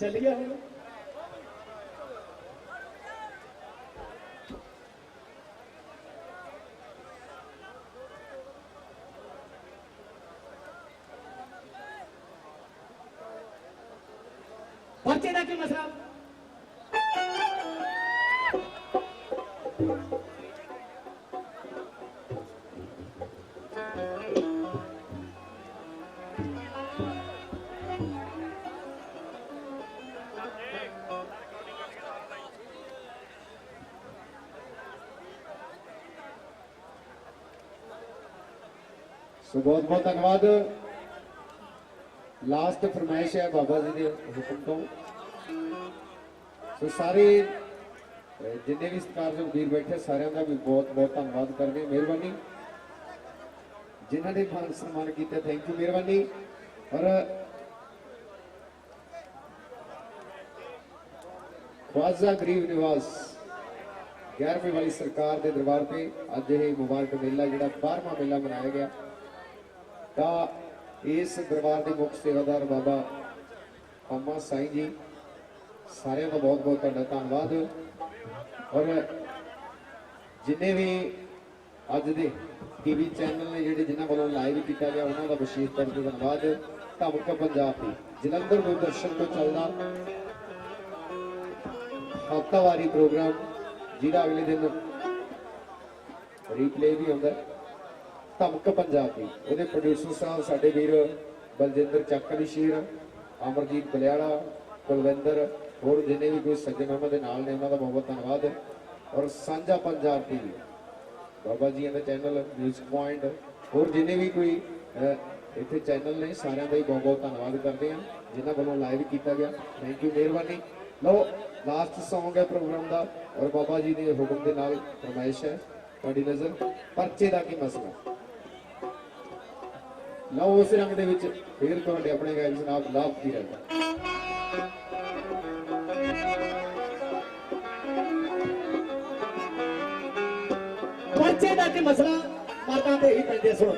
ਚੱਲ ਗਿਆ ਹੁਣ। ਪਰਚੇ ਦਾ ਕੀ ਮਸਲਾ? ਸੋ ਬਹੁਤ ਬਹੁਤ ਧੰਨਵਾਦ। ਲਾਸਟ ਫਰਮਾਇਸ਼ ਹੈ ਬਾਬਾ ਜੀ ਦੇ ਹੁਕਮ ਤੋਂ। ਸੋ ਸਾਰੇ ਜਿੰਨੇ ਵੀ ਸਤਿਕਾਰਯੋਗ ਵੀਰ ਬੈਠੇ, ਸਾਰਿਆਂ ਦਾ ਵੀ ਬਹੁਤ ਬਹੁਤ ਧੰਨਵਾਦ ਕਰਦੇ ਹਾਂ, ਮਿਹਰਬਾਨੀ। ਜਿਨ੍ਹਾਂ ਨੇ ਮਾਨ ਸਨਮਾਨ ਕੀਤਾ ਥੈਂਕ ਯੂ ਮਿਹਰਬਾਨੀ। ਔਰ ਖਵਾਜਾ ਗਰੀਬ ਨਿਵਾਸ 11ਵੀਂ ਵਾਲੀ ਸਰਕਾਰ ਦੇ ਦਰਬਾਰ ਤੇ ਅੱਜ ਇਹ ਮੁਬਾਰਕ ਮੇਲਾ, ਜਿਹੜਾ 12ਵਾਂ ਮੇਲਾ ਮਨਾਇਆ ਗਿਆ। ਤਾਂ ਇਸ ਦਰਬਾਰ ਦੇ ਮੁੱਖ ਸੇਵਾਦਾਰ ਬਾਬਾ ਅੰਮਾ ਸਾਈਂ ਜੀ, ਸਾਰਿਆਂ ਦਾ ਬਹੁਤ ਬਹੁਤ ਤੁਹਾਡਾ ਧੰਨਵਾਦ। ਔਰ ਜਿੰਨੇ ਵੀ ਅੱਜ ਦੇ ਟੀਵੀ ਚੈਨਲ ਨੇ ਜਿਹੜੇ ਜਿਨ੍ਹਾਂ ਵੱਲੋਂ ਲਾਈਵ ਕੀਤਾ ਗਿਆ, ਉਹਨਾਂ ਦਾ ਵਿਸ਼ੇਸ਼ ਤੌਰ ਤੇ ਧੰਨਵਾਦ। ਧਮਕ ਪੰਜਾਬ ਦੀ। ਜਲੰਧਰ ਦੂਰਦਰਸ਼ਨ ਤੋਂ ਚੱਲਦਾ ਹਫ਼ਤਾਵਾਰੀ ਪ੍ਰੋਗਰਾਮ, ਜਿਹਦਾ ਅਗਲੇ ਦਿਨ ਰੀਪਲੇ ਵੀ ਹੁੰਦਾ। ਹੈ। ਧਮਕ ਪੰਜਾਬ ਦੀ। ਉਹਦੇ ਪ੍ਰੋਡਿਊਸਰ ਸਾਹਿਬ ਸਾਡੇ ਵੀਰ ਬਲਜਿੰਦਰ ਚੱਕਲੀ ਸ਼ੀਰ ਅਮਰਜੀਤ ਬਲਿਆਲਾ, ਕੁਲਵਿੰਦਰ, ਹੋਰ ਜਿੰਨੇ ਵੀ ਕੋਈ ਸੱਜਣ ਉਹਨਾਂ ਦੇ ਨਾਲ ਨੇ, ਉਹਨਾਂ ਦਾ ਬਹੁਤ ਬਹੁਤ ਧੰਨਵਾਦ। ਔਰ ਸਾਂਝਾ ਪੰਜਾਬ ਟੀਵੀ, ਬਾਬਾ ਜੀ ਦਾ ਚੈਨਲ ਮਿਊਜ਼ਿਕ ਪੁਆਇੰਟ ਹੋਰ ਜਿੰਨੇ ਵੀ ਕੋਈ ਇੱਥੇ ਚੈਨਲ ਨੇ, ਸਾਰਿਆਂ ਦਾ ਹੀ ਬਹੁਤ ਬਹੁਤ ਧੰਨਵਾਦ ਕਰਦੇ ਹਾਂ, ਜਿਨ੍ਹਾਂ ਵੱਲੋਂ ਲਾਈਵ ਕੀਤਾ ਗਿਆ। ਥੈਂਕ ਯੂ ਮਿਹਰਬਾਨੀ। ਲਓ ਲਾਸਟ Song ਹੈ ਪ੍ਰੋਗਰਾਮ ਦਾ, ਔਰ ਬਾਬਾ ਜੀ ਦੇ ਹੁਕਮ ਦੇ ਨਾਲ ਫਰਮਾਇਸ਼ ਹੈ, ਤੁਹਾਡੀ ਨਜ਼ਰ ਪਰਚੇ ਦਾ ਕੀ ਮਸਲਾ? ਲਓ ਉਸ ਰੰਗ ਦੇ ਵਿੱਚ ਫੇਰ ਤੁਹਾਡੇ ਆਪਣੇ ਗਾਇਕ ਜਨਾਬ ਲਾਭ ਕੀ ਰਹਿੰਦਾ। ਪਰਚੇ ਦਾ ਕੀ ਮਸਲਾ? ਮਰਦਾਂ ਤੇ ਹੀ ਪੈਂਦੇ ਸੁਣੋ।